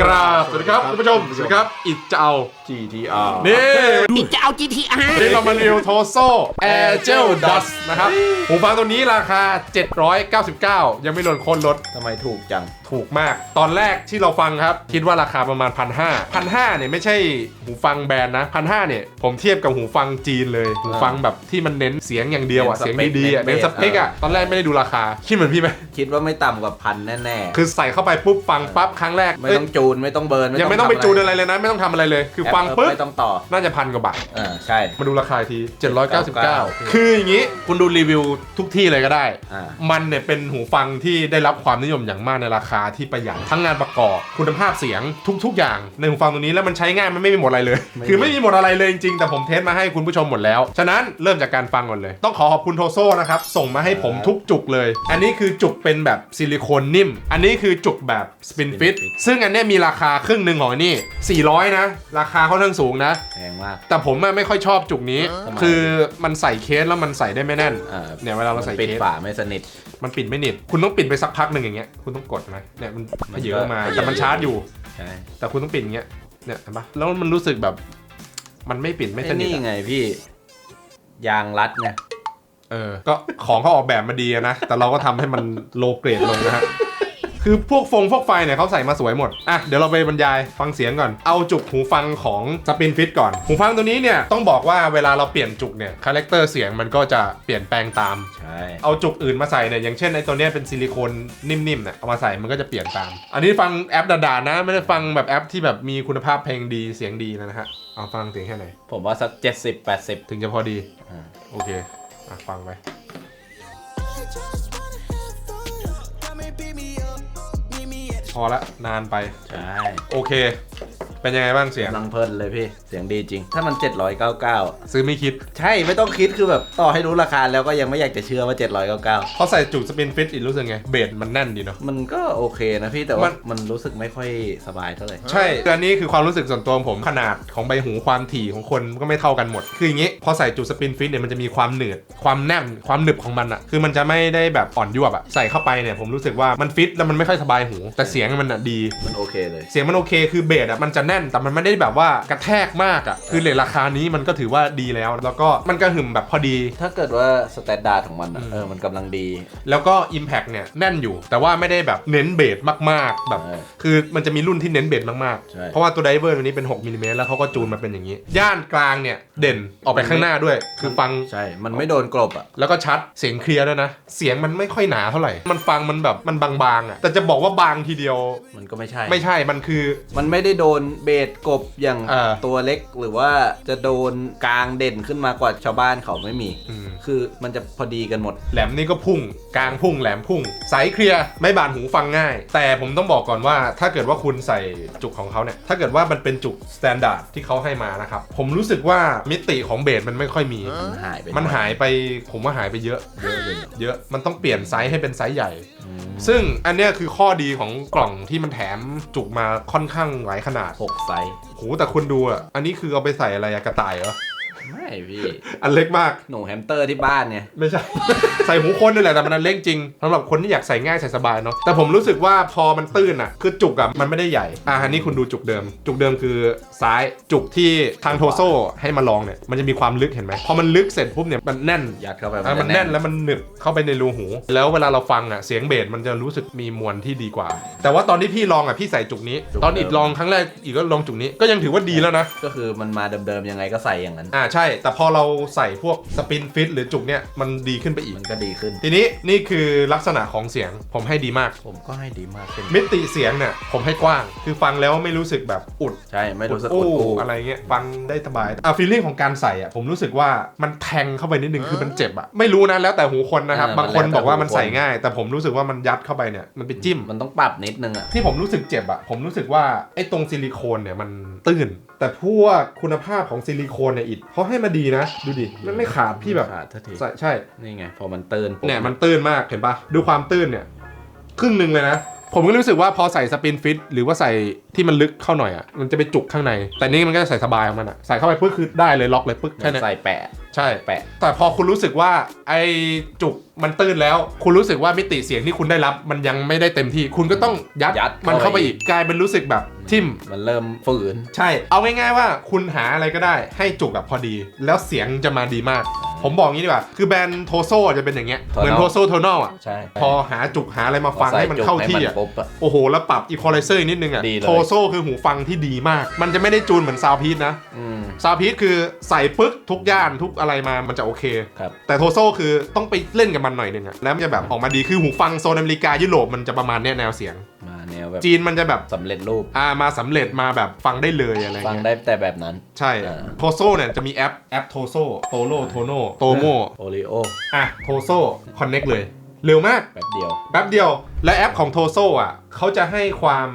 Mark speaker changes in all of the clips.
Speaker 1: กราบสวัสดีครับท่านผู้ชมสวัสดีครับอิจเจ้า
Speaker 2: GTR
Speaker 1: นี่
Speaker 3: อีกจะเอา GTR
Speaker 1: นี่เรามารีวิวโทโซ่ Air Gel Dust นะครับหูฟังตัวนี้ราคา 799 ยังไม่รวมโคนลด
Speaker 2: ทำไมถูกจัง
Speaker 1: ถูกมาก ตอนแรกที่เราฟังครับ คิดว่าราคาประมาณ 1 5 0 0 1,500เนี่ยไม่ใช่หูฟังแบรนด์นะ1,500เนี่ยผมเทียบกับหูฟังจีนเลย หูฟังแบบที่มันเน้นเสียงอย่างเดียวอะ
Speaker 2: เน้
Speaker 1: เสีย
Speaker 2: น
Speaker 1: ง
Speaker 2: สเปค
Speaker 1: ดีๆอะ
Speaker 2: เน้
Speaker 1: เน้น
Speaker 2: น
Speaker 1: ส
Speaker 2: เบส
Speaker 1: เปคอะตอนแรกไม่ได้ดูราคาคิดเหมือนพี่ไหม
Speaker 2: คิดว่าไม่ต่ำกว่าพันแน่
Speaker 1: คือใส่เข้าไปปุ๊บฟังปั๊บครั้งแรก
Speaker 2: ๆไม่
Speaker 1: เอ้ย
Speaker 2: ต้องจูนไม่ต้องเบิร์น
Speaker 1: ยังไม่ต้องไปจูนอะไรเลยนะ ไม่ต้องทำอะไรเลย คือ
Speaker 2: แอป
Speaker 1: ฟังปุ๊บ
Speaker 2: ไม่ต้องต่อ
Speaker 1: น่าจะพันกว่าบาท
Speaker 2: อ่าใช่
Speaker 1: มาดูราคาอีกที799
Speaker 2: 99
Speaker 1: คืออย่างนี้ คุณดูรีวิวทุกที่เลยก็ได้
Speaker 2: อ่า
Speaker 1: มันเนี่ยเป็นหูฟังที่ได้รับความนิยมอย่างมากในราคาที่ประหยัดทั้งงานประกอบ คุณภาพเสียงทุก ๆ อย่างในหูฟังตัวนี้แล้วมันใช้ง่ายมันไม่มีหมดอะไรเลย
Speaker 2: ไม่มี
Speaker 1: คือไม่มีหมดอะไรเลยจริงๆแต่ผมเทสมาให้คุณผู้ชมหมดแล้ว ฉะนั้นเริ่มจากการฟังก่อนเลย ต้องขอขอบคุณโทโซ่นะครับส่งมาให้ผมทุกจุกเลย อันนี้คือจุกเป็นแบบซิลิโคนนิ่ม อันนี้คือจุกแบบสปินฟิตซึ่งอันเนี้ยมีราคาครึ่งหนึ่งของอันนี้400 นะ ราคาค่อนข้างสูงนะ
Speaker 2: แพงมาก
Speaker 1: แต่ผมอะไม่ค่อยชอบจุกนี้
Speaker 2: ทำไม
Speaker 1: คือมันใส่เคสแล้วมันใส่ได้ไม่แน่น
Speaker 2: อ่า
Speaker 1: เนี่ยเวลาเราใส่
Speaker 2: ปิด
Speaker 1: เคส
Speaker 2: ฝาไม่สนิท
Speaker 1: มันปิดไม่หนิด คุณต้องปิดไปสักพักหนึ่งอย่างเงี้ย คุณต้องกดนะเนี่ยมัน
Speaker 2: มัน
Speaker 1: เยอะมา
Speaker 2: ก็
Speaker 1: แต่มันชาร์จอยู่
Speaker 2: ใช่
Speaker 1: แต่คุณต้องปิดอย่างเงี้ย เนี่ยเห็นปะแล้วมันรู้สึกแบบ มันไม่ปิดไม่ส
Speaker 2: ไอ้
Speaker 1: นิท
Speaker 2: นี่
Speaker 1: อะ
Speaker 2: ไงพี่ ยางรัดไง
Speaker 1: เออ ก็ของเขาออกแบบมาดีอะนะ แต่เราก็ทำให้มันโลเกรดลงนะฮะ คือพวกฟงพวกไฟเนี่ยเขาใส่มาสวยหมด อะ เดี๋ยวเราไปบรรยายฟังเสียงก่อน เอาจุกหูฟังของสปินฟิตก่อน หูฟังตัวนี้เนี่ยต้องบอกว่าเวลาเราเปลี่ยนจุกเนี่ยคาแรคเตอร์เสียงมันก็จะเปลี่ยนแปลงตาม
Speaker 2: ใช่
Speaker 1: เอาจุกอื่นมาใส่เนี่ยอย่างเช่นไอ้ตัวเนี้ยเป็นซิลิโคนนิ่มๆเนี่ยเอามาใส่มันก็จะเปลี่ยนตาม อันนี้ฟังแอปด่าๆนะไม่ได้ฟังแบบแอปที่แบบมีคุณภาพเพลงดีเสียงดีนะฮะเอาฟังเสียงแค่ไหน
Speaker 2: ผมว่าสัก 70 80
Speaker 1: ถึงจะพอดี
Speaker 2: อ่า
Speaker 1: โอเคอะฟังไป พอละนานไป
Speaker 2: ใช่
Speaker 1: โอเค เป็นยังไงบ้างเสียง
Speaker 2: กำลังเพลินเลยพี่ เสียงดีจริง ถ้ามัน 799
Speaker 1: ซื้อไม่คิด
Speaker 2: ใช่ไม่ต้องคิดคือแบบต่อให้รู้ราคาแล้วก็ยังไม่อยากจะเชื่อว่า 799
Speaker 1: พอใส่จุกสปินฟิตอีกรู้สึกไง เบสมันแน่นดีเนาะ
Speaker 2: มันก็โอเคนะพี่แต่
Speaker 1: มั
Speaker 2: ว่าน มันรู้สึกไม่ค่อยสบายเท่าไหร่
Speaker 1: ใช่คืออันนี้คือความรู้สึกส่วนตัวของผมขนาดของใบหูความถี่ของคนก็ไม่เท่ากันหมด คืออย่างนี้พอใส่จุดสปินฟิตเนี่ยมันจะมีความหนืด ความแน่นความหนึบของมันอะคือมันจะไม่ได้แบบอ่อนยวบอะใส่เข้าไปเนี่ยผมรู้สึกว่ามันฟิตแล้วมันไม่ค่อยสบายหู แต่เสียงมันอะดี
Speaker 2: มันโอเคเลย
Speaker 1: เสียงมันโอเคคือเบสอะมันจะแน่น แต่มันไม่ได้แบบว่ากระแทกมากอะคือเลทราคานี้มันก็ถือว่าดีแล้ว แล้วก็มันกระหึ่มแบบพอดี
Speaker 2: ถ้าเกิดว่าสแตนดาร์ดของมันอะ
Speaker 1: อืม
Speaker 2: เออมันกำลังดี
Speaker 1: แล้วก็ Impact เนี่ยแน่นอยู่ แต่ว่าไม่ได้แบบเน้นเบสมากๆ แบบ
Speaker 2: ใช่
Speaker 1: คือมันจะมีรุ่นที่เน้นเบสมาก
Speaker 2: ใช่
Speaker 1: ๆ เพราะว่าตัวไดเวอร์ตัวนี้เป็น6มิลลิเมตรแล้วเขาก็จูนมาเป็นอย่างนี้ ย่านกลางเนี่ยเด่นออกไปข้างหน้าด้วย คือฟัง
Speaker 2: ใช่ มันไม่โดนกลบอะ
Speaker 1: แล้วก็ชัดเสียงเคลียร์ด้วยนะ เสียงมันไม่ค่อยหนาเท่าไหร่ มันฟังมันแบบมันบางๆอะแต่จะบอกว่าบางทีเดียว
Speaker 2: มันก็ไม่ใช่
Speaker 1: ไม่ใช่มันคือ
Speaker 2: มันไม่ได้โดนเบสกบอย่าง
Speaker 1: เออ
Speaker 2: ตัวเล็กหรือว่าจะโดนกลางเด่นขึ้นมากว่าชาวบ้านเขาไม่มี
Speaker 1: อืม
Speaker 2: คือมันจะพอดีกันหมด
Speaker 1: แหลมนี่ก็พุ่ง กลางพุ่งแหลมพุ่งใสเคลียร์ไม่บานหูฟังง่าย แต่ผมต้องบอกก่อนว่า ถ้าเกิดว่าคุณใส่จุกของเขาเนี่ย ถ้าเกิดว่ามันเป็นจุกสแตนดาร์ดที่เขาให้มานะครับ ผมรู้สึกว่ามิติของเบสมันไม่ค่อยมี
Speaker 2: มันหายไป
Speaker 1: มันหายไปผมว่าหายไปเยอะ
Speaker 2: เยอะเลย
Speaker 1: เยอะมันต้องเปลี่ยนไซส์ให้เป็นไซส์ใหญ่
Speaker 2: อืม
Speaker 1: ซึ่งอันเนี้ยคือข้อดีของกล่องที่มันแถมจุกมาค่อนข้างหลายขนาด
Speaker 2: หกไซส์
Speaker 1: โหแต่คุณดูอะ อันนี้คือเอาไปใส่อะไรอะกระต่ายเหรอ
Speaker 2: ไม่พี่
Speaker 1: อันเล็กมาก
Speaker 2: หนูแฮมสเตอร์ที่บ้านเนี่ย
Speaker 1: ไม่ใช่ ใส่หูคนนี่แหละแต่มันอันเล็กจริงสำหรับคนที่อยากใส่ง่ายใส่สบายเนาะแต่ผมรู้สึกว่าพอมันตื้นอะ คือจุกอะมันไม่ได้ใหญ่ อะอันนี้คุณดูจุกเดิม จุกเดิมคือซ้ายจุกที่ทางโทโซ่ให้มาลองเนี่ยมันจะมีความลึกเห็นไหมพอมันลึกเสร็จปุ๊บเนี่ยมันแน่น
Speaker 2: ยัดเข้าไป
Speaker 1: อะมัน
Speaker 2: จะ
Speaker 1: แน่นแล้วมันหนึบเข้าไปในรูหู แล้วเวลาเราฟังอะเสียงเบสมันจะรู้สึกมีมวลที่ดีกว่า แต่ว่าตอนที่พี่ลองอะพี่ใส่จุกนี้ตอนอีกลองครั้งแรกอีกก็ลองจุกนี้ก็ยังถือว่าดีแล้วนะ
Speaker 2: ก็คือมันมาเดิมๆยังไงก็ใส่อย่างนั้น
Speaker 1: อ่าใช่แต่พอเราใส่พวกสปินฟิตหรือจุกเนี่ย มันดีขึ้นไปอีก
Speaker 2: มันก็ดีขึ้น
Speaker 1: ทีนี้นี่คือลักษณะของเสียงผมให้ดีมาก
Speaker 2: ผมก็ให้ดีมากขึ้น
Speaker 1: มิติเสียงเนี่ยผมให้กว้าง คือฟังแล้วไม่รู้สึกแบบอุด
Speaker 2: ใช่ไม่รู้สึก
Speaker 1: อุ
Speaker 2: อุ
Speaker 1: ด
Speaker 2: ด
Speaker 1: อู้
Speaker 2: อู้
Speaker 1: อะไรเงี้ยฟังได้สบายอะฟีลลิ่งของการใส่อะผมรู้สึกว่ามันแทงเข้าไปนิดนึงคือมันเจ็บอะไม่รู้นะแล้วแต่หูคนนะครับ บางคนบอกว่ามันใส่ง่าย แต่ผมรู้สึกว่ามันยัดเข้าไปเนี่ยมันไปจิ้ม
Speaker 2: มันต้องปรับนิดนึงอะ
Speaker 1: ที่ผมรู้สึกเจ็บอะผมรู้สึกว่าไอ้ตรงซิลิโคนเนี่ยมันตื้น แต่พวกคุณภาพของซิลิโคนเนี่ยอิดเขาให้มาดีนะ ดูดิมันไม่ขาดพี่แบบ
Speaker 2: ขาดทันที
Speaker 1: ใส่ใช่
Speaker 2: นี่ไง พอมันเตือนปุ๊บ
Speaker 1: เนี่ยมันตื้นมากเห็นปะดูความตื้นเนี่ย ครึ่งหนึ่งเลยนะ ผมก็รู้สึกว่าพอใส่สปินฟิตหรือว่าใส่ที่มันลึกเข้าหน่อยอะมันจะไปจุกข้างใน แต่นี่มันก็จะใส่สบายของมันอะใส่เข้าไปปึ๊กคือได้เลยล็อกเลยปึ๊กแค่เนี้ย
Speaker 2: ใส่แปะ
Speaker 1: ใช่
Speaker 2: แปะ
Speaker 1: แต่พอคุณรู้สึกว่าไอ้จุกมันตื้นแล้ว คุณรู้สึกว่ามิติเสียงที่คุณได้รับ มันยังไม่ได้เต็มที่ คุณก็ต้องยัด
Speaker 2: ยัด
Speaker 1: มันเข้าไป
Speaker 2: เข้าไปอี
Speaker 1: อีก
Speaker 2: ก
Speaker 1: กลายเป็นรู้สึกแบบทิ่ม
Speaker 2: มันเริ่มฝืน
Speaker 1: ใช่ เอาง่ายๆว่าคุณหาอะไรก็ได้ให้จุกแบบพอดี แล้วเสียงจะมาดีมาก ผมบอกงี้ดีกว่า คือแบรนด์โทโซจะเป็นอย่างเงี้ย
Speaker 2: Tonal
Speaker 1: เหมือนโทโซโทนอลอะ
Speaker 2: ใช่
Speaker 1: พอหาจุกหาอะไรมาฟัง
Speaker 2: พอใส่
Speaker 1: ให้มัน
Speaker 2: จุก
Speaker 1: เข้าที่
Speaker 2: ให้
Speaker 1: อะ
Speaker 2: มันปุ๊บอะ
Speaker 1: โอ้โห แล้วปรับอีควอไลเซอร์นิดนึงอะ
Speaker 2: ดีเลย
Speaker 1: โทโซคือหูฟังที่ดีมาก มันจะไม่ได้จูนเหมือนซาวพี e นะ
Speaker 2: อืม
Speaker 1: ซาวพี e คือใส่ปึ๊กทุกย่านทุกอะไรมามันจะโอเค
Speaker 2: ครับ
Speaker 1: แต่โทโซคือต้องไปเล่นกับมันหน่อยหนึงอะแล้วมันจะแบบออกมาดีคือหูฟังโซนอเมริกายุโรปมันจะประมาณเนี้ยแนวเสียง
Speaker 2: มาแนวแบบ
Speaker 1: จีนมันจะแบบ
Speaker 2: สำเร็จรูป
Speaker 1: อ่ามาสำเร็จมาแบบฟังได้เลยอะไร
Speaker 2: ฟัง
Speaker 1: เงี้ย
Speaker 2: ได้แต่แบบนั้น
Speaker 1: ใช่
Speaker 2: อ่า
Speaker 1: โทโซเนี่ยจะมีแอปแอปโทโซโตโลโทโนโตโม
Speaker 2: โอริโอ
Speaker 1: อะโทโซคอนเน็กเลย เร็วมาก
Speaker 2: แป๊บเดียว
Speaker 1: แป๊บเดียว และแอปของโทโซอะเขาจะให้ความ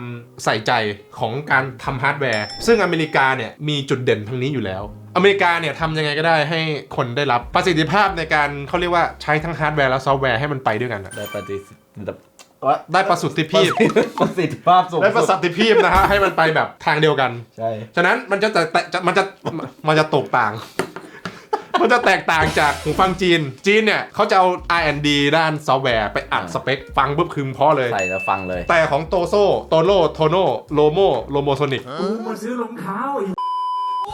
Speaker 1: ใส่ใจของการทำฮาร์ดแวร์ ซึ่งอเมริกาเนี่ยมีจุดเด่นทางนี้อยู่แล้ว อเมริกาเนี่ยทำยังไงก็ได้ให้คนได้รับประสิทธิภาพในการเขาเรียกว่าใช้ทั้งฮาร์ดแวร์และซอฟต์แวร์ให้มันไปด้วยกันอะ
Speaker 2: ได้ปฏิสิทธิ์
Speaker 1: ได้ประสิทธิภาพ
Speaker 2: ประสิทธิภาพสูง
Speaker 1: ได้ประ
Speaker 2: สุ
Speaker 1: สิ
Speaker 2: ด
Speaker 1: ทธิภาพนะฮะให้มันไปแบบทางเดียวกัน
Speaker 2: ใช่
Speaker 1: ฉะนั้นมันจะแต่แต่จะมันจะมันจะตกต่าง มันจะแตกต่างจากหูฟังจีน จีนเนี่ยเขาจะเอา R&D ด้านซอฟต์แวร์ไปอัดสเปค ฟังปุ๊บคืมเพราะเลย
Speaker 2: ใส่แล้วฟังเลย
Speaker 1: แต่ของโตโซโตโลโทโนโลโมโลโมโซนิก
Speaker 4: กูมาซื้อรองเท้าไอ้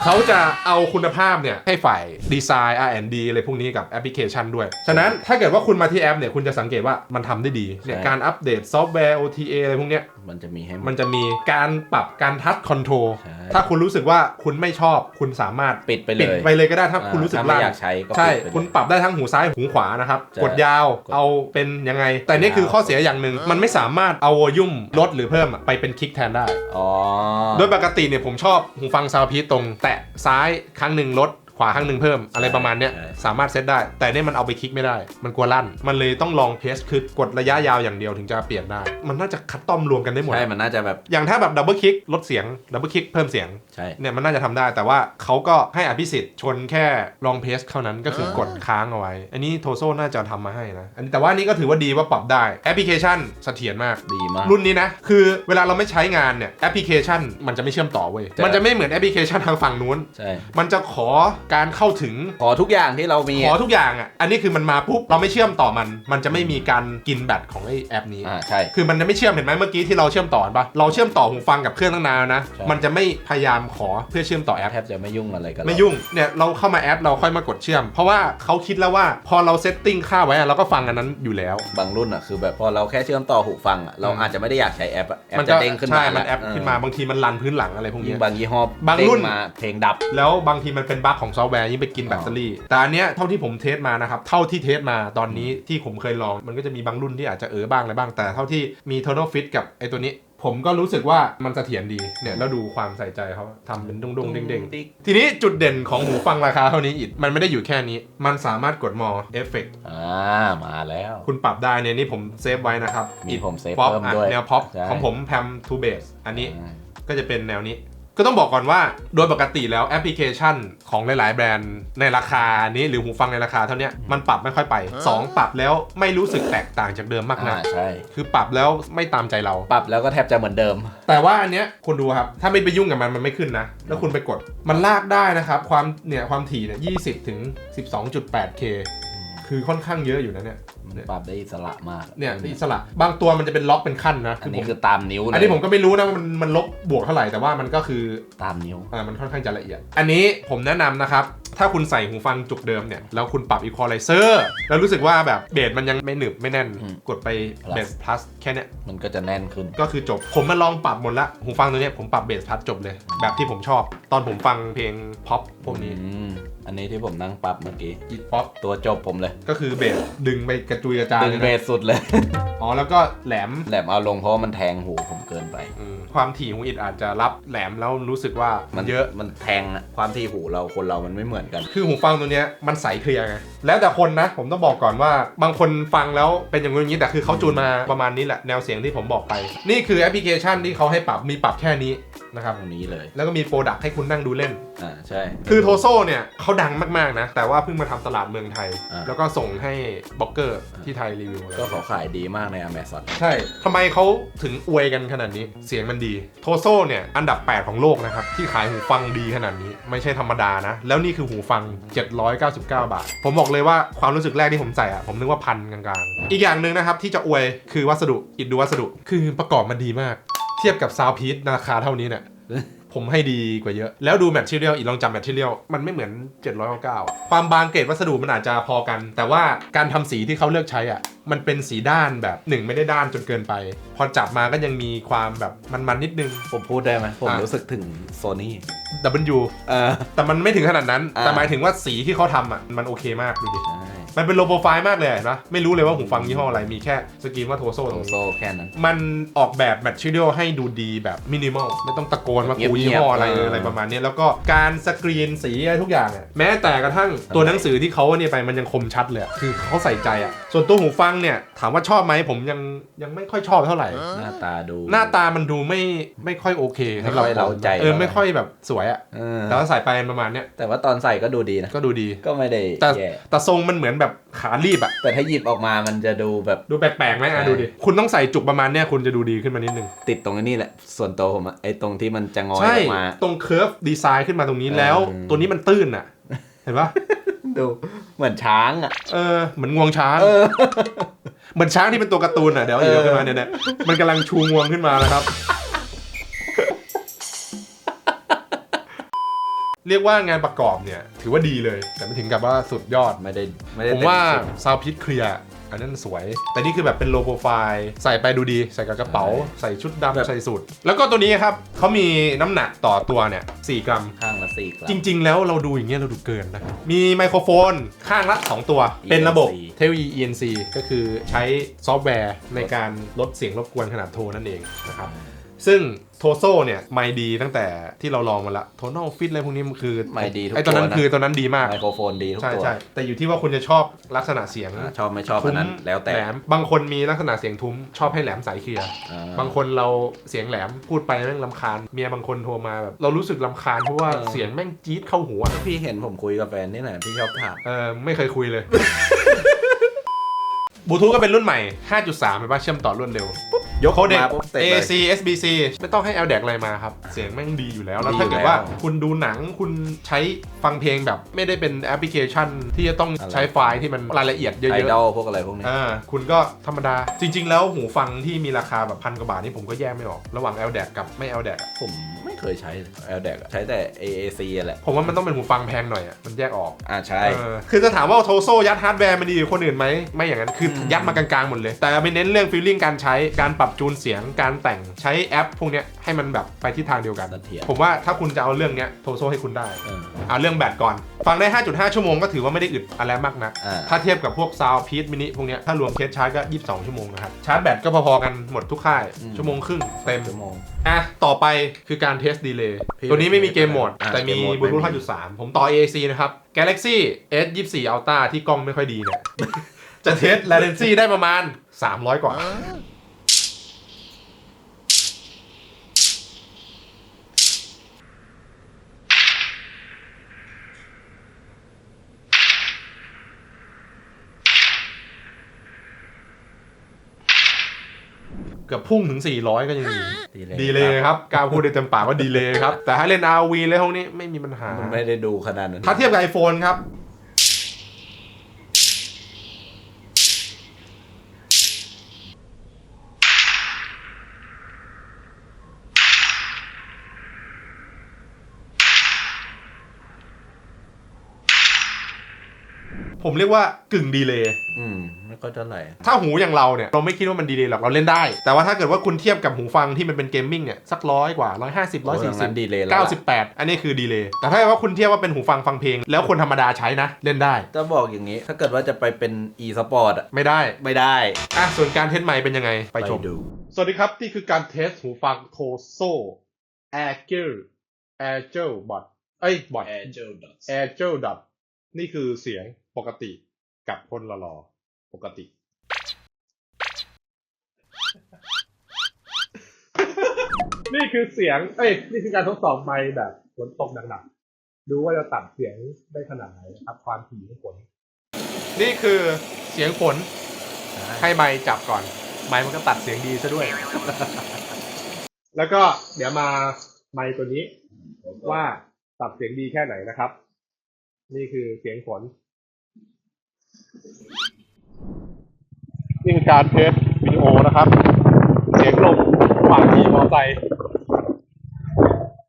Speaker 1: เขาจะเอาคุณภาพเนี่ยให้ฝ่ายดีไซน์ R&D อะไรพวกนี้กับแอปพลิเคชันด้วย ฉะนั้นถ้าเกิดว่าคุณมาที่แอปเนี่ยคุณจะสังเกตว่ามันทำได้ดีเนี่ย
Speaker 2: ใช่
Speaker 1: การอัปเดตซอฟต์แวร์ OTA อะไรพวกเนี้ย
Speaker 2: มันจะมีให้
Speaker 1: มันจะมีการปรับการทัชคอนโทรล
Speaker 2: ใช่
Speaker 1: ถ้าคุณรู้สึกว่าคุณไม่ชอบคุณสามารถ
Speaker 2: ปิดไปเลย
Speaker 1: ปิดไปเลยก็ได้ถ้า
Speaker 2: อ่า
Speaker 1: คุณรู้สึก
Speaker 2: ถ้าไม่
Speaker 1: ลั่น
Speaker 2: อยากใช้ก็
Speaker 1: ใช่
Speaker 2: ปิดไปเลย
Speaker 1: คุณปรับได้ทั้งหูซ้ายหูขวานะครับ
Speaker 2: จะ
Speaker 1: กดยาว
Speaker 2: กด
Speaker 1: เอาเป็นยังไง แต่นี่คือยา
Speaker 2: ว
Speaker 1: ข้อเสียอย่างหนึ่ง มันไม่สามารถเอาวอลยุ่มลดหรือเพิ่มอะไปเป็นคลิกแทนได้
Speaker 2: อ๋อ
Speaker 1: โดยปกติเนี่ยผมชอบหูฟังซาวพีตรงแตะซ้ายครั้งหนึ่งลด ขวาครั้งหนึ่งเพิ่มอะไรประมาณเนี้ย
Speaker 2: ใช่
Speaker 1: สามารถเซตได้ แต่เนี่ยมันเอาไปคลิกไม่ได้ มันกลัวลั่น มันเลยต้องลองเพสคือกดระยะยาวอย่างเดียวถึงจะเปลี่ยนได้ มันน่าจะคัดต้อมรวมกันได้หมด
Speaker 2: ใช่ มันน่าจะแบบ
Speaker 1: อย่างถ้าแบบดับเบิลคลิกลดเสียงดับเบิลคลิกเพิ่มเสียง
Speaker 2: ใช่
Speaker 1: เนี่ยมันน่าจะทำได้ แต่ว่าเขาก็ให้อภิสิทธิ์ชนแค่ลองเพสเท่านั้นก็คือกดค้างเอาไว้ อันนี้โทโซน่าจะทำมาให้นะ อันนี้แต่ว่าอันนี้ก็ถือว่าดีว่าปรับได้แอปพลิเคชันเสถียรมาก
Speaker 2: ดีมาก
Speaker 1: รุ่นนี้นะ คือเวลาเราไม่ใช้งานเนี่ยแอปพลิเคชันมันจะไม่เชื่อมต่อเว้ย
Speaker 2: จะ
Speaker 1: มันจะไม่เหมือนแอปพลิเคชันทางฝั่งนู้น
Speaker 2: ใช่
Speaker 1: มันจะขอการเข้าถึง
Speaker 2: ขอทุกอย่างที่เรามี
Speaker 1: ขอทุกอย่างอะอันนี้คือมันมาปุ๊บเราไม่เชื่อมต่อมัน มันจะไม่มีการกินแบตของไอแอปนี้
Speaker 2: อ่าใช่
Speaker 1: คือมันจะไม่เชื่อมเห็นไหมเมื่อกี้ที่เราเชื่อมต่อเห็นปะเราเชื่อมต่อหูฟังกับเครื่องตั้งนานแล้วนะ
Speaker 2: ใช่
Speaker 1: มันจะไม่พยายามขอเพื่อเชื่อมต่อแอป
Speaker 2: แทบจะไม่ยุ่งอะไรกัน
Speaker 1: ไม่ยุ่งเนี่ยเราเข้ามาแอปเราค่อยมากดเชื่อม เพราะว่าเขาคิดแล้วว่าพอเราเซตติ้งค่าไว้อะเราก็ฟังอันนั้นอยู่แล้ว
Speaker 2: บางรุ่นอะคือแบบพอเราแค่เชื่อมต่อหูฟังอะเรา
Speaker 1: อืม
Speaker 2: อาจจะไม่ได้อยากใช้แอปอะแอป
Speaker 1: มัน
Speaker 2: จะ
Speaker 1: ก็
Speaker 2: เด้งขึ้นมา
Speaker 1: ใช่ มัน
Speaker 2: ล้ว
Speaker 1: แอปขึ้นมาบางทีมันรันพื้นหลังอะไรพวก
Speaker 2: ยิ่
Speaker 1: นี้
Speaker 2: งบางยี่ห้อบา
Speaker 1: งรุ่น
Speaker 2: เด้มาเพลงดับ
Speaker 1: แล้วบางทีมันเป็นบั๊กของซอฟต์แวร์ยิ่งไปกินแบตเตอรี่ แต่อันเนี้ยเท่าที่ผมเทสมานะครับ เท่าที่เทสมาตอนนี้ที่ผมเคยลอง มันก็จะมีบางรุ่นที่อาจจะเออบ้างอะไรบ้าง แต่เท่าที่มี Tonal Fit กับไอตัวนี้ ผมก็รู้สึกว่ามันเสถียรดีเนี่ยแล้วดูความใส่ใจเขาทำเป็นดุ้งดุ้งๆเด้งๆทีนี้จุดเด่นของหูฟังราคาเท่านี้อีกมันไม่ได้อยู่แค่นี้ มันสามารถกดมอเอฟเฟก
Speaker 2: อ่ามาแล้ว
Speaker 1: คุณปรับได้เนี่ยนี่ผมเซฟไว้นะครับ
Speaker 2: มีผมเซฟ
Speaker 1: ป๊อป
Speaker 2: เพิ่มด้วย
Speaker 1: แนวพ็อป
Speaker 2: ใช่
Speaker 1: ของผมแพมทูเบสอันนี้
Speaker 2: อ่า
Speaker 1: ก็จะเป็นแนวนี้ ก็ต้องบอกก่อนว่าโดยปกติแล้วแอปพลิเคชันของหลาย ๆ แบรนด์ในราคานี้หรือหูฟังในราคาเท่าเนี้ยมันปรับไม่ค่อยไป 2 ปรับแล้วไม่รู้สึกแตกต่างจากเดิมมากนะ
Speaker 2: อ่าใช่
Speaker 1: คือปรับแล้วไม่ตามใจเรา
Speaker 2: ปรับแล้วก็แทบจะเหมือนเดิม
Speaker 1: แต่ว่าอันเนี้ยคุณดูครับ ถ้าไม่ไปยุ่งกับมันมันไม่ขึ้นนะ แล้วคุณไปกดมันลากได้นะครับ ความเนี่ยความถี่เนี่ย20ถึง 12.8K คื อค่อนข้างเยอะอยู่นะเนี่ยเนี่ย
Speaker 2: ปรับได้อิสระมาก
Speaker 1: เนี่ยอิสระบางตัวมันจะเป็นล็อกเป็นขั้นนะ
Speaker 2: อัน
Speaker 1: ผ
Speaker 2: นี้
Speaker 1: ม
Speaker 2: คือตามนิ้วเลย
Speaker 1: อันนี้ผมก็ไม่รู้นะว่ามันมันลบบวกเท่าไหร่แต่ว่ามันก็คือ
Speaker 2: ตามนิ้ว
Speaker 1: อ่ามันค่อนข้างจะละเอียด อันนี้ผมแนะนำนะครับ ถ้าคุณใส่หูฟังจุกเดิมเนี่ย แล้วคุณปรับอีควอไลเซอร์แล้วรู้สึกว่าแบบเบสมันยังไม่หนึบไม่แน่น
Speaker 2: อืม
Speaker 1: กดไป
Speaker 2: Plus
Speaker 1: เบสพลัสแค่เนี้ย
Speaker 2: มันก็จะแน่นขึ้น
Speaker 1: ก็คือจบ ผมมาลองปรับหมดละ หูฟังตัวเนี้ยผมปรับเบสพลัสจบเลย แบบที่ผมชอบ ตอนผมฟังเพลงพ็อปพวกนี้
Speaker 2: อืม อันนี้ที่ผมนั่งปรับเมื่อกี้
Speaker 1: อีพ็อป
Speaker 2: ตัวจบผมเลย
Speaker 1: ก็คือเบสดึงไปกระจุยกระจาย
Speaker 2: ดึง
Speaker 1: เลย
Speaker 2: เบ
Speaker 1: นะ
Speaker 2: สสุดเลย
Speaker 1: อ๋อแล้วก็แหลม
Speaker 2: แหลมเอาลงเพราะว่ามันแทงหูผมเกินไป
Speaker 1: อืม ความถี่หูอิดอาจจะรับแหลมแล้วรู้สึกว่ามันเยอะ
Speaker 2: มันแทงอะความที่หูเราคนเรามันไม่เหมือนกัน
Speaker 1: คือหูฟังตัวเนี้ยมันใสเคลียร์ไงแล้วแต่คนนะ ผมต้องบอกก่อนว่า บางคนฟังแล้วเป็นอย่างงู้นอย่างนี้แต่คือเขาจูนมาประมาณนี้แหละแนวเสียงที่ผมบอกไป นี่คือแอปพลิเคชันที่เขาให้ปรับมีปรับแค่นี้นะครับ
Speaker 2: ตรงนี้เลย
Speaker 1: แล้วก็มีโปรดักต์ให้คุณนั่งดูเล่น
Speaker 2: อ่าใช่
Speaker 1: คือโทโซเนี่ยเขาดังมากๆนะ แต่ว่าเพิ่งมาทำตลาดเมืองไทย
Speaker 2: อ่า
Speaker 1: แล้วก็ส่งให้บล็อกเกอร์ที่ไทยรีวิวอะไร
Speaker 2: ก็เขาขายดีมากใน Amazon
Speaker 1: ใช่ทำไมเขาถึงอวยกันขนาดนี้ เสียงมันดี โทโซเนี่ยอันดับ 8 ของโลกนะครับ ที่ขายหูฟังดีขนาดนี้ไม่ใช่ธรรมดานะ แล้วนี่คือหูฟัง 799 บาท ผมบอกเลยว่าความรู้สึกแรกที่ผมใส่อะผมนึกว่าพันกลางๆ อีกอย่างหนึ่งนะครับที่จะอวยคือวัสดุอินดูวัสดุ คือประกอบมันดีมาก เทียบกับซาวพี e ราคาเท่านี้เนี่ย ผมให้ดีกว่าเยอะ แล้วดูแมทเทียลอีกลองจำแมทเทียลมันไม่เหมือน 799อะความบางเกรดวัสดุมันอาจจะพอกัน แต่ว่าการทำสีที่เขาเลือกใช้อะมันเป็นสีด้านแบบหนึ่งไม่ได้ด้านจนเกินไป พอจับมาก็ยังมีความแบบมันๆนิดนึง
Speaker 2: ผมพูดได้ไหมผม
Speaker 1: อะ
Speaker 2: รู้สึกถึงโซนี่
Speaker 1: W
Speaker 2: เออ
Speaker 1: แต่มันไม่ถึงขนาดนั้น
Speaker 2: อ่า
Speaker 1: แต่หมายถึงว่าสีที่เขาทำอะมันโอเคมากดูดิ
Speaker 2: ใช่
Speaker 1: มันเป็นโลโปรไฟล์มากเลยเห็นปะไม่รู้เลยว่าหูฟังยี่ห้ออะไรมีแค่สกรีนว่าโทโซ
Speaker 2: โซโซแค่นั้น
Speaker 1: มันออกแบบแมทชิเดียให้ดูดีแบบมินิมอลไม่ต้องตะโกนว่า
Speaker 2: เงียบ
Speaker 1: กู
Speaker 2: ๆ
Speaker 1: ยี่ห้ออะไร
Speaker 2: เอออ
Speaker 1: อะไรประมาณนี้แล้วก็การสกรีนสีอะไรทุกอย่างอะแม้แต่กระทั่งตัวหนังสือที่เขาเนี่ยไปมันยังคมชัดเลยอะคือเขาใส่ใจอะส่วนตัวหูฟังเนี่ยถามว่าชอบไหมผมยังยังไม่ค่อยชอบเท่าไหร่
Speaker 2: หน้าตาดู
Speaker 1: หน้าตามันดูไม่ไม่ค่อยโอเค
Speaker 2: ไม่
Speaker 1: สำหรับ
Speaker 2: ค่อยเร้าใจ
Speaker 1: เออไม่ค่อยแบบสวยอะ
Speaker 2: เออ
Speaker 1: แต่ว่าใส่ไปประมาณเนี้ย
Speaker 2: แต่ว่าตอนใส่ก็ดูดีนะ
Speaker 1: ก็ดูดี
Speaker 2: ก็ไม่ได้
Speaker 1: แต่
Speaker 2: แย่
Speaker 1: แต่ทรงมันเหมือนแบบขารีบอะ
Speaker 2: แต่ถ้าหยิบออกมามันจะดูแบบ
Speaker 1: ดูแปลกๆไหมอะ
Speaker 2: ใช่
Speaker 1: ดูดิ คุณต้องใส่จุกประมาณเนี้ยคุณจะดูดีขึ้นมานิดนึง
Speaker 2: ติดตรงนี้แหละ ส่วนตัวผมอะไอ้ตรงที่มันจะงอย
Speaker 1: ใช่
Speaker 2: ออกมา
Speaker 1: ตรงเคิร์ฟดีไซน์ขึ้นมาตรงนี้
Speaker 2: เออ
Speaker 1: แล้วตัวนี้มันตื้นอะเห็นปะ
Speaker 2: ดูเหมือนช้างอะ
Speaker 1: เออเหมือนงวงช้าง
Speaker 2: เออ
Speaker 1: เหมือนช้างที่เป็นตัวการ์ตูนอะเดี๋ยว
Speaker 2: เออ
Speaker 1: เดี๋ยวขึ้นมาเนี่ยเนี่ยมันกำลังชูงวงขึ้นมานะครับ เรียกว่างานประกอบเนี่ยถือว่าดีเลย แต่ไม่ถึงกับว่าสุดยอด
Speaker 2: ไม่ได้ไม่ได้
Speaker 1: ผมว่า
Speaker 2: เต็สิบ
Speaker 1: ซาวพิทเคลียร์อันนั้นสวย แต่นี่คือแบบเป็นโลโปรไฟล์ใส่ไปดูดี ใส่กับกระเป๋า ใส่ชุด
Speaker 2: แบบ
Speaker 1: ดำใส่สูทแล้วก็ตัวนี้ครับเขามีน้ำหนักต่อตัวเนี่ย4กรัม
Speaker 2: ข้างละสี่กรัม
Speaker 1: จริง ๆ แล้วเราดูอย่างเงี้ยเราดูเกินนะ มีไมโครโฟนข้างละ 2 ตัวเป็นระบบ
Speaker 2: ENC
Speaker 1: เทวี ENC ก็คือใช้ซอฟต์แวร์ในการลดเสียงรบกวนขนาดโทรนั่นเองนะครับ ซึ่งโทโซเนี่ยไม่ดีตั้งแต่ที่เราลองมาละโทนอลฟิตอะไรพวกนี้มันคือ
Speaker 2: ไม่ดีทุก
Speaker 1: ไอตัวนั้น
Speaker 2: ตัวนะ
Speaker 1: คือตัวนั้นดีมาก
Speaker 2: ไมโครโฟนดีทุก
Speaker 1: ใช่
Speaker 2: ตัว
Speaker 1: ใช่แต่อยู่ที่ว่าคุณจะชอบลักษณะเสียง
Speaker 2: อ่าชอบไม่ชอบอันนั้นแล้วแต่
Speaker 1: แหลมบางคนมีลักษณะเสียงทุ้มชอบให้แหลมใสเคลียร์
Speaker 2: อ่า
Speaker 1: บางคนเราเสียงแหลมพูดไปแม่งลำคาญเมียบางคนโทรมาแบบเรารู้สึกลำคาญเพราะว่า
Speaker 2: เออ
Speaker 1: เสียงแม่งจี๊ดเข้าหัว
Speaker 2: พี่เห็นผมคุยกับแฟนนี่แหละพี่ชอบถาม
Speaker 1: เออไม่เคยคุยเลยบลูทูธก็เป็นรุ่นใหม่ 5.3เป็นว่าเชื่อมต่อรวดเร็ว
Speaker 2: ยก
Speaker 1: โคเด็ก
Speaker 2: มาปุ๊บเสร็จเลย
Speaker 1: AC SBC ไม่ต้องให้ l d a c อะไรมาครับ เสียงแม่งดีอยู่แล้ว แล้ว
Speaker 2: ดี
Speaker 1: ถ้าเกิด
Speaker 2: อยู่แล้ว
Speaker 1: ว่าคุณดูหนังคุณใช้ฟังเพลงแบบ ไม่ได้เป็นแอปพลิเคชัน ที่จะต้อง
Speaker 2: อะไร
Speaker 1: ใช้ไฟล์ที่มันรายละเอียดเย
Speaker 2: ไอ
Speaker 1: อะ
Speaker 2: ดอลพวกอะไรพวกนี้
Speaker 1: ๆอ่าคุณก็ธรรมดา จริง ๆ แล้วหูฟังที่มีราคาแบบพันกว่าบาทนี่ผมก็แยกไม่ออก ระหว่าง l d a c กับไม่ l d a c
Speaker 2: ผมไม่ เคยใช้ l d a c ใช้แต่ AAC อะแหละ
Speaker 1: ผมว่ามันต้องเป็นหูฟังแพงหน่อยอะ มันแยกออก
Speaker 2: อ่าใช่
Speaker 1: เออคือจะถามว่าโทโซยัดฮาร์ดแวร์มันดีกว่าคนอื่นไหม ไม่อย่างนั้น คืออ
Speaker 2: ม
Speaker 1: ยัดมากลางๆหมดเลย แต่ไปเน้นเรื่องฟีลลิ่งการใช้ การปรับจูนเสียง การแต่ง ใช้แอปพวกเนี้ยให้มันแบบไปที่ทางเดียวกัน
Speaker 2: เสถียร
Speaker 1: ผมว่าถ้าคุณจะเอาเรื่องเนี้ยโทโซให้คุณได้
Speaker 2: เออ
Speaker 1: เอาเรื่องแบตก่อน ฟังได้ 5.5 ชั่วโมงก็ถือว่าไม่ได้อึดอะไรมากนะ
Speaker 2: อ่า
Speaker 1: ถ้าเทียบกับพวกซาวพี e มินิพวกเนี้ยถ้ารวมเคสชาร์จก็ 22 ชั่วโมงนะครับ ชาร์จแบตก็พอๆกันหมดทุกค่าย
Speaker 2: อืม
Speaker 1: ชั่วโมงครึ่งเต็ม
Speaker 2: ชั่วโมง
Speaker 1: อะ ต่อไปคือการเทสดีเลย์
Speaker 2: พี่
Speaker 1: ตัวนี้ไม่มีเกมโหมด
Speaker 2: อะ
Speaker 1: แต่มี
Speaker 2: เกมโหมด
Speaker 1: บลูทูธ
Speaker 2: ไม่มี
Speaker 1: 5.3 ผมต่อ AAC นะครับ Galaxy S 24 Ultra ที่กล้องไม่ค่อยดีเนี่ย จะเทส latency ได้ประมาณ 300 กว่า เกือบพุ่งถึง 400 ก็ยังดี
Speaker 2: ดีเลย
Speaker 1: ดีเลยครับกล้าพูดได้เต็มปากว่าดีเลยครับ แต่ถ้าเล่น RV เลยพวกนี้ไม่มีปัญหา
Speaker 2: มันไม่ได้ดูขนาดนั้น
Speaker 1: ถ้าเทียบกับ iPhone ครับ ผมเรียกว่ากึ่งดีเลย
Speaker 2: อืมไม่ก็เท่าไหร่
Speaker 1: ถ้าหูอย่างเราเนี่ยเราไม่คิดว่ามันดีเลยหรอกเราเล่นได้ แต่ว่าถ้าเกิดว่าคุณเทียบกับหูฟังที่มันเป็นเกมมิ่งเนี่ยสักร้อยกว่า150
Speaker 2: โอ้ยอย่างนั้นดีเลย
Speaker 1: 140
Speaker 2: แล้วล่ะ
Speaker 1: 98อันนี้คือดีเลยแต่ถ้าเกิดว่าคุณเทียบว่าเป็นหูฟังฟังเพลง แล้วคนธรรมดาใช้นะเล่นได้
Speaker 2: จะบอกอย่างนี้ ถ้าเกิดว่าจะไปเป็น e sport อะ
Speaker 1: ไม่ได้
Speaker 2: ไม่ได้
Speaker 1: อะส่วนการเทสไมค์เป็นยังไงไปชม
Speaker 2: ดู
Speaker 1: สวัสดีครับนี่คือการเทสหูฟังโทโซ Air g e l Air g e l Bot เอ้ย Bot Air g e l Dot นี่คือเสียงปกติกับคนหล่อๆปกติ นี่คือเสียง เอ้ย นี่คือการทดสอบไมค์แบบฝนตกหนักๆ ดูว่าจะตัดเสียงได้ขนาดไหนนะครับ ความถี่ของฝน นี่คือเสียงฝนให้ไมค์จับก่อน ไมค์มันก็ตัดเสียงดีซะด้วย แล้วก็เดี๋ยวมาไมค์ตัวนี้ว่าตัดเสียงดีแค่ไหนนะครับ นี่คือเสียงฝนนี่คือการเทสวิดีโอนะครับ เสียงลมผ่านขี่มอไซค์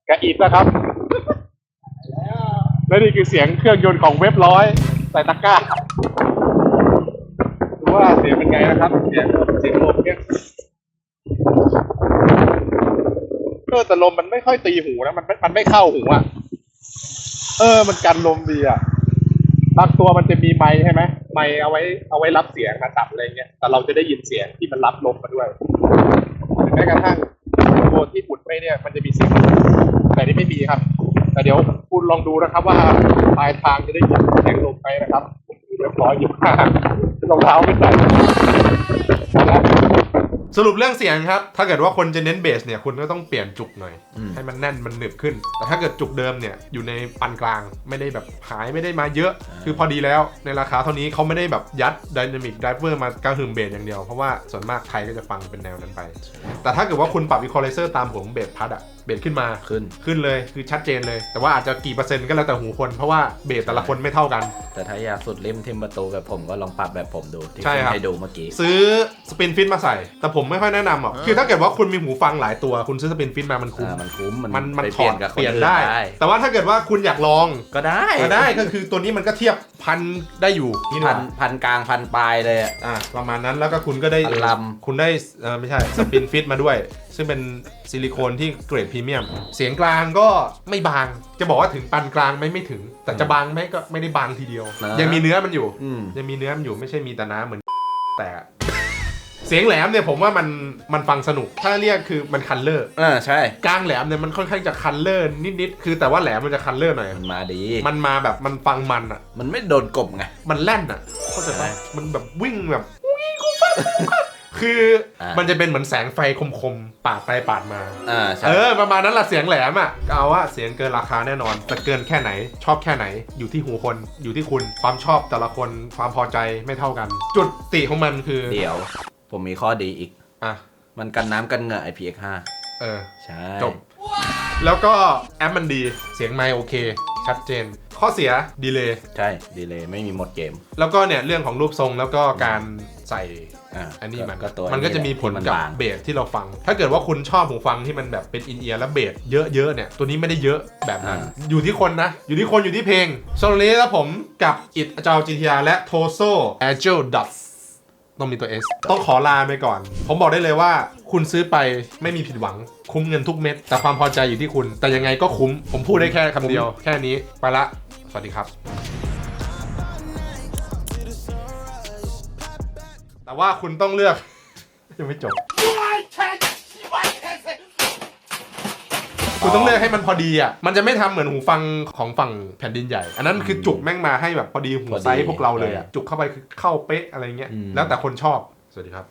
Speaker 1: กระอิดนะครับ และนี่คือเสียงเครื่องยนต์ของเว็บร้อยใส่ตะกร้าดูว่าเสียงเป็นไงนะครับเนี่เสียงลมเนี่ยเออแต่ลมมันไม่ค่อยตีหูนะมันม่มันไม่เข้าหูอะ เออ มันกันลมดีอะ บางตัวมันจะมีไมค์ใช่ไหมไมค์เอาไว้เอาไว้รับเสียงมาตัดอะไรเงี้ย แต่เราจะได้ยินเสียงที่มันรับลมมาด้วยแม้กระทั่งตัวที่อุดไม่เนี่ย มันจะมีเสียง แต่นี่ไม่มีครับ แต่เดี๋ยวคุณลองดูนะครับ ว่าปลายทางจะได้ยินเสียงลมไหมนะครับเรียบร้อยอยู่ข้ารองเท้าไม่ใส่ สรุปเรื่องเสียงครับ ถ้าเกิดว่าคนจะเน้นเบสเนี่ยคุณก็ต้องเปลี่ยนจุกหน่อย
Speaker 2: อืม
Speaker 1: ให้มันแน่นมันหนึบขึ้น แต่ถ้าเกิดจุกเดิมเนี่ยอยู่ในปานกลางไม่ได้แบบหายไม่ได้มาเยอะ คือพอดีแล้วในราคาเท่านี้เขาไม่ได้แบบยัด Dynamic Driver มากระหึ่มเบสอย่างเดียว เพราะว่าส่วนมากไทยก็จะฟังเป็นแนวนั้นไป แต่ถ้าเกิดว่าคุณปรับ Equalizer ตามผมเบสพัดอะเบสขึ้นมา
Speaker 2: ขึ้น
Speaker 1: ขึ้นเลยคือชัดเจนเลย แต่ว่าอาจจะกี่เปอร์เซ็นต์ก็แล้วแต่หูคน เพราะว่าเบสแต่ละคนไม่เท่ากัน
Speaker 2: แต่ถ้าอยากสุดริมทิมประตูแบบผมก็ลองปรับแบบผมดูที่
Speaker 1: ใช่
Speaker 2: ผม
Speaker 1: ครับ
Speaker 2: ให้ดูเมื่อกี้
Speaker 1: ซื้อสปินฟิตมาใส่ แต่ผมไม่ค่อยแนะนำหรอกคือถ้าเกิดว่าคุณมีหูฟังหลายตัวคุณซื้อสปินฟิตมามันคุ้ม
Speaker 2: อ่ามันคุ้มมัน
Speaker 1: มันมัน
Speaker 2: ไป
Speaker 1: ถ
Speaker 2: เปลี่
Speaker 1: อยด
Speaker 2: นกับ
Speaker 1: เปลี่ยน
Speaker 2: คอื่
Speaker 1: ได้ แต่ว่าถ้าเกิดว่าคุณอยากลอง
Speaker 2: ก็ได้
Speaker 1: ก็ได้ก็คือตัวนี้มันก็เทียบพันได้อยู่นี่
Speaker 2: พั
Speaker 1: นะ
Speaker 2: นพันกลางพันปลายเลยอะ
Speaker 1: อะประมาณนั้นแล้วก็คุณก็ได้
Speaker 2: พันลำ
Speaker 1: คุณได้เออไม่ใช่สปินฟิตมาด้วย ซึ่งเป็นซิลิโคนที่เกรดพรีเมียม เสียงกลางก็ไม่บาง จะบอกว่าถึงปานกลางไหมไม่ถึง แต่จะบางไหมก็ไม่ได้บางทีเดียว
Speaker 2: นะ
Speaker 1: ยังมีเนื้อมันอยู่
Speaker 2: อืม
Speaker 1: ยังมีเนื้อมันอยู่ไม่ใช่มีแต่น้ำเหมือน แต่ เสียงแหลมเนี่ยผมว่ามันมันฟังสนุก ถ้าเรียกคือมันคันเลอร์
Speaker 2: อ่าใช่
Speaker 1: กลางแหลมเนี่ยมันค่อนข้างจะคันเลอร์นิดๆคือแต่ว่าแหลมมันจะคันเลอร์หน่อย
Speaker 2: มันมาดี
Speaker 1: มันมาแบบมันฟังมันอะ
Speaker 2: มันไม่โดนกบไง
Speaker 1: มันแล่นอะเข้าใจปะ
Speaker 2: ใช่
Speaker 1: มันแบบวิ่งแบบ คืออามันจะเป็นเหมือนแสงไฟคมๆ ปาดไปปาดมา
Speaker 2: อ่าใช่
Speaker 1: เออ ประมาณนั้นละเสียงแหลมอะก็เอาว่าเสียงเกินราคาแน่นอนแต่เกินแค่ไหน ชอบแค่ไหน อยู่ที่หูคน อยู่ที่คุณ ความชอบแต่ละคน ความพอใจไม่เท่ากัน จุดติของมันคือ
Speaker 2: เดี๋ยว ผมมีข้อดีอีก
Speaker 1: อะ
Speaker 2: มันกันน้ำกันเหงื่อ IPX5
Speaker 1: เออ
Speaker 2: ใช่
Speaker 1: จบ แล้วก็แอปมันดี เสียงไมค์โอเค ชัดเจน ข้อเสียดีเลย์
Speaker 2: ใช่ ดีเลยไม่มีหมดเกม
Speaker 1: แล้วก็เนี่ยเรื่องของรูปทรงแล้วก็การใส่
Speaker 2: อ่า
Speaker 1: อันนี้มัน
Speaker 2: ก็ตัว
Speaker 1: มันก็จะมีผล
Speaker 2: ที่น
Speaker 1: กับบา
Speaker 2: ง
Speaker 1: เบสที่เราฟัง ถ้าเกิดว่าคุณชอบหูฟังที่มันแบบเป็นอินเอียร์และเบสเยอะๆเนี่ย ตัวนี้ไม่ได้เยอะแบบนั้น อยู่ที่คนนะ อยู่ที่คนอยู่ที่เพลงส่วนวันนี้แล้วผมกับอิดอาจารย์ GTR และ Toso Agile Dots ต้องมีตัว S ต้องขอลาไปก่อน ผมบอกได้เลยว่า คุณซื้อไปไม่มีผิดหวัง คุ้มเงินทุกเม็ด แต่ความพอใจอยู่ที่คุณ แต่ยังไงก็คุ้ม ผมพูดได้แค่คำเดียว แค่นี้ ไปละ สวัสดีครับ แต่ว่าคุณต้องเลือก ยังไม่จบ คุณต้องเลือกให้มันพอดีอะ มันจะไม่ทำเหมือนหูฟังของฝั่งแผ่นดินใหญ่ อันนั้นคือจุกแม่งมาให้แบบพอดีหูไซส์พวกเราเลยอะ จุกเข้าไปคือเข้าเป๊ะอะไรเงี้ย แล้วแต่คนชอบ สวัสดีครับ